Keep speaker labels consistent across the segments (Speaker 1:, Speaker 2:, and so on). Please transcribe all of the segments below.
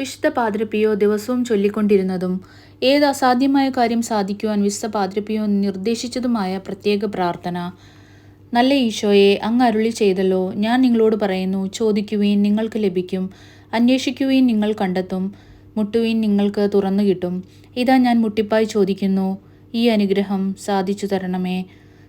Speaker 1: വിശുദ്ധ പാദ്രപ്പിയോ ദിവസവും ചൊല്ലിക്കൊണ്ടിരുന്നതും ഏത് അസാധ്യമായ കാര്യം സാധിക്കുവാൻ വിശുദ്ധ പാദ്രപ്പിയോ നിർദ്ദേശിച്ചതുമായ പ്രത്യേക പ്രാർത്ഥന. നല്ല ഈശോയെ അങ്ങ് അരുളി ചെയ്തല്ലോ. ഞാൻ നിങ്ങളോട് പറയുന്നു ചോദിക്കുവീൻ നിങ്ങൾക്ക് ലഭിക്കും അന്വേഷിക്കുവീൻ നിങ്ങൾ കണ്ടെത്തും മുട്ടുവീൻ നിങ്ങൾക്ക് തുറന്നു കിട്ടും. ഇതാ ഞാൻ മുട്ടിപ്പായി ചോദിക്കുന്നു ഈ അനുഗ്രഹം സാധിച്ചു തരണമേ.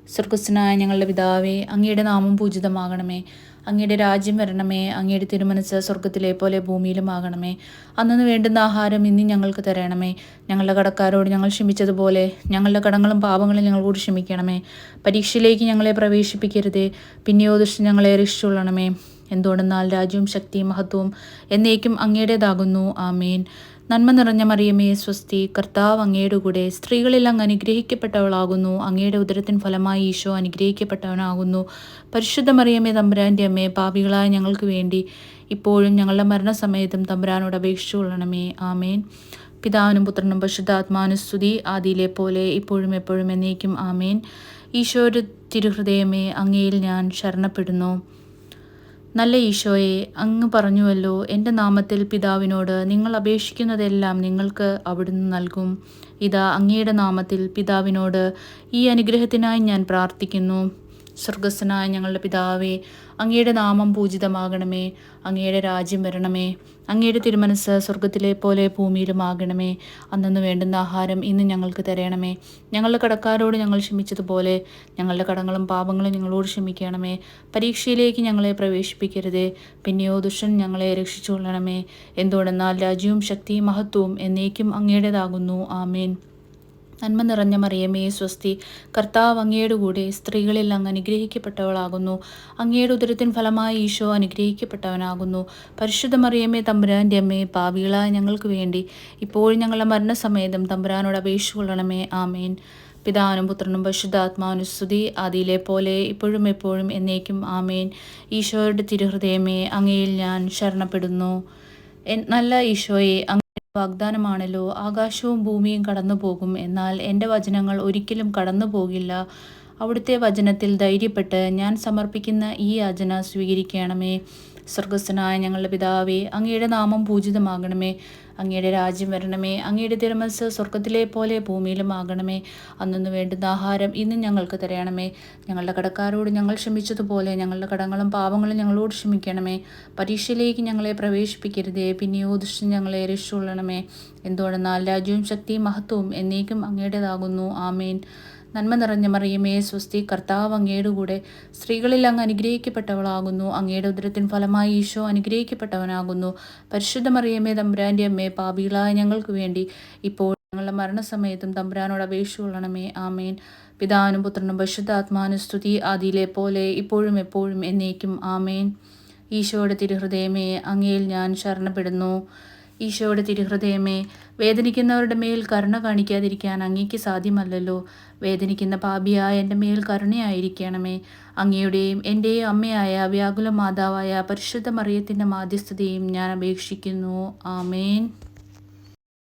Speaker 1: സ്വർഗസ്നായ ഞങ്ങളുടെ പിതാവേ അങ്ങയുടെ നാമം പൂജിതമാകണമേ. അങ്ങയുടെ രാജ്യം വരണമേ. അങ്ങയുടെ തിരുമനസ് സ്വർഗത്തിലെ പോലെ ഭൂമിയിലും ആകണമേ അന്നു വേണ്ടുന്ന ആഹാരം ഇനി ഞങ്ങൾക്ക് തരണമേ. ഞങ്ങളുടെ കടക്കാരോട് ഞങ്ങൾ ക്ഷമിച്ചതുപോലെ ഞങ്ങളുടെ കടങ്ങളും പാപങ്ങളും ഞങ്ങളോട് ക്ഷമിക്കണമേ. പരീക്ഷയിലേക്ക് ഞങ്ങളെ പ്രവേശിപ്പിക്കരുതേ. പിന്നെയോ ദുഷ്ട ഞങ്ങളെ രക്ഷിച്ചുകൊള്ളണമേ. എന്തുകൊണ്ടെന്നാൽ രാജ്യവും ശക്തിയും മഹത്വവും എന്നേക്കും അങ്ങയുടേതാകുന്നു. ആമേൻ. നന്മ നിറഞ്ഞ മറിയമേ സ്വസ്തി കർത്താവ് അങ്ങയുടെ കൂടെ. സ്ത്രീകളിൽ അങ്ങ് അനുഗ്രഹിക്കപ്പെട്ടവളാകുന്നു. അങ്ങയുടെ ഉദരത്തിൻ ഫലമായി ഈശോ അനുഗ്രഹിക്കപ്പെട്ടവനാകുന്നു. പരിശുദ്ധ മറിയമേ തമ്പുരാന്റെ അമ്മേ പാപികളായ ഞങ്ങൾക്ക് വേണ്ടി ഇപ്പോഴും ഞങ്ങളുടെ മരണസമയത്തും തമ്പുരാനോട് അപേക്ഷിച്ചു കൊള്ളണമേ. ആമേൻ. പിതാവിനും പുത്രനും പരിശുദ്ധാത്മാനുസ്തുതി ആദിയിലെ പോലെ ഇപ്പോഴും എപ്പോഴും എന്നേക്കും ആമേൻ. ഈശോയുടെ തിരുഹൃദയമേ അങ്ങയിൽ ഞാൻ ശരണപ്പെടുന്നു. നല്ല ഈശോയെ അങ്ങ് പറഞ്ഞുവല്ലോ എന്റെ നാമത്തിൽ പിതാവിനോട് നിങ്ങൾ അപേക്ഷിക്കുന്നതെല്ലാം നിങ്ങൾക്ക് അവിടുന്ന് നൽകും. ഇതാ അങ്ങയുടെ നാമത്തിൽ പിതാവിനോട് ഈ അനുഗ്രഹത്തിനായി ഞാൻ പ്രാർത്ഥിക്കുന്നു. സ്വർഗസ്വനായ ഞങ്ങളുടെ പിതാവേ അങ്ങയുടെ നാമം പൂജിതമാകണമേ അങ്ങയുടെ രാജ്യം വരണമേ അങ്ങയുടെ തിരുമനസ് സ്വർഗത്തിലെ പോലെ ഭൂമിയിലുമാകണമേ. അന്നു വേണ്ടുന്ന ആഹാരം ഇന്ന് ഞങ്ങൾക്ക് തരണമേ. ഞങ്ങളുടെ കടക്കാരോട് ഞങ്ങൾ ക്ഷമിച്ചതുപോലെ ഞങ്ങളുടെ കടങ്ങളും പാപങ്ങളും ഞങ്ങളോട് ക്ഷമിക്കണമേ. പരീക്ഷയിലേക്ക് ഞങ്ങളെ പ്രവേശിപ്പിക്കരുതേ. പിന്നെയോ ദുഷ്ടൻ ഞങ്ങളെ രക്ഷിച്ചുകൊള്ളണമേ. എന്തുകൊണ്ടെന്നാൽ രാജ്യവും ശക്തിയും മഹത്വവും എന്നേക്കും അങ്ങയുടേതാകുന്നു. ആമേൻ. നന്മ നിറഞ്ഞ മറിയമേ സ്വസ്തി. കർത്താവ് അങ്ങയുടെ കൂടെ സ്ത്രീകളിൽ അങ്ങ് അനുഗ്രഹിക്കപ്പെട്ടവളാകുന്നു. അങ്ങയുടെ ഉദരത്തിൻ ഫലമായി ഈശോ അനുഗ്രഹിക്കപ്പെട്ടവനാകുന്നു. പരിശുദ്ധ മറിയമ്മേ തമ്പുരാന്റെ അമ്മയെ പാവികളായ ഞങ്ങൾക്ക് വേണ്ടി ഇപ്പോഴും ഞങ്ങളുടെ മരണസമേതം തമ്പുരാനോട് അപേക്ഷ കൊള്ളണമേ ആമേൻ. പിതാവിനും പുത്രനും പരിശുദ്ധാത്മാവിനും സ്തുതി. ആദിയിലെ പോലെ ഇപ്പോഴും എപ്പോഴും എന്നേക്കും ആമേൻ. ഈശോയുടെ തിരുഹൃദയമേ അങ്ങയിൽ ഞാൻ ശരണപ്പെടുന്നു. നല്ല ഈശോയെ വാഗ്ദാനമാണല്ലോ. ആകാശവും ഭൂമിയും കടന്നു പോകും എന്നാൽ എന്റെ വചനങ്ങൾ ഒരിക്കലും കടന്നു പോകില്ല അവിടുത്തെ വചനത്തിൽ ധൈര്യപ്പെട്ട് ഞാൻ സമർപ്പിക്കുന്ന ഈ യാചന സ്വീകരിക്കണമേ. സ്വർഗസ്ഥനായ ഞങ്ങളുടെ പിതാവേ അങ്ങയുടെ നാമം പൂജിതമാകണമേ. അങ്ങയുടെ രാജ്യം വരണമേ. അങ്ങയുടെ തിരുമസ് സ്വർഗത്തിലെ പോലെ ഭൂമിയിലും ആകണമേ. അന്നു വേണ്ടുന്ന ആഹാരം ഇന്നും ഞങ്ങൾക്ക് തരയണമേ. ഞങ്ങളുടെ കടക്കാരോട് ഞങ്ങൾ ക്ഷമിച്ചതുപോലെ ഞങ്ങളുടെ കടങ്ങളും പാപങ്ങളും ഞങ്ങളോട് ക്ഷമിക്കണമേ. പരീക്ഷയിലേക്ക് ഞങ്ങളെ പ്രവേശിപ്പിക്കരുതേ. പിന്നെയോ ദുഷ്ടം ഞങ്ങളെ രക്ഷിക്കൊള്ളണമേ എന്തുകൊണ്ടെന്നാൽ രാജ്യവും ശക്തിയും മഹത്വവും എന്നേക്കും അങ്ങയുടേതാകുന്നു. ആമേൻ. നന്മ നിറഞ്ഞ മറിയമേ സ്വസ്തി കർത്താവ് അങ്ങയുടെ കൂടെ സ്ത്രീകളിൽ അങ്ങ് അനുഗ്രഹിക്കപ്പെട്ടവളാകുന്നു. അങ്ങയുടെ ഉദരത്തിൻ ഫലമായി ഈശോ അനുഗ്രഹിക്കപ്പെട്ടവനാകുന്നു. പരിശുദ്ധ മറിയമേ തമ്പുരാന്റെ അമ്മേ പാപികളായ ഞങ്ങൾക്ക് വേണ്ടി ഇപ്പോൾ ഞങ്ങളുടെ മരണസമയത്തും തമ്പുരാനോട് അപേക്ഷ കൊള്ളണമേ. ആമേൻ. പിതാനും പുത്രനും പരിശുദ്ധാത്മാനു സ്തുതി ആദിയിലെ പോലെ ഇപ്പോഴും എപ്പോഴും എന്നേക്കും. ആമേൻ. ഈശോയുടെ തിരുഹൃദയമേ അങ്ങയിൽ ഞാൻ ശരണപ്പെടുന്നു. ഈശോയുടെ തിരുഹൃദയമേ വേദനിക്കുന്നവരുടെ മേൽ കരുണ കാണിക്കാതിരിക്കാൻ അങ്ങേക്ക് സാധ്യമല്ലല്ലോ. വേദനിക്കുന്ന പാപിയായ എന്റെ മേൽ കരുണയായിരിക്കണമേ. അങ്ങയുടെയും എന്റെയും അമ്മയായ വ്യാകുല മാതാവായ പരിശുദ്ധ മറിയത്തിന്റെ മാധ്യസ്ഥതയും ഞാൻ അപേക്ഷിക്കുന്നു. ആമേൻ.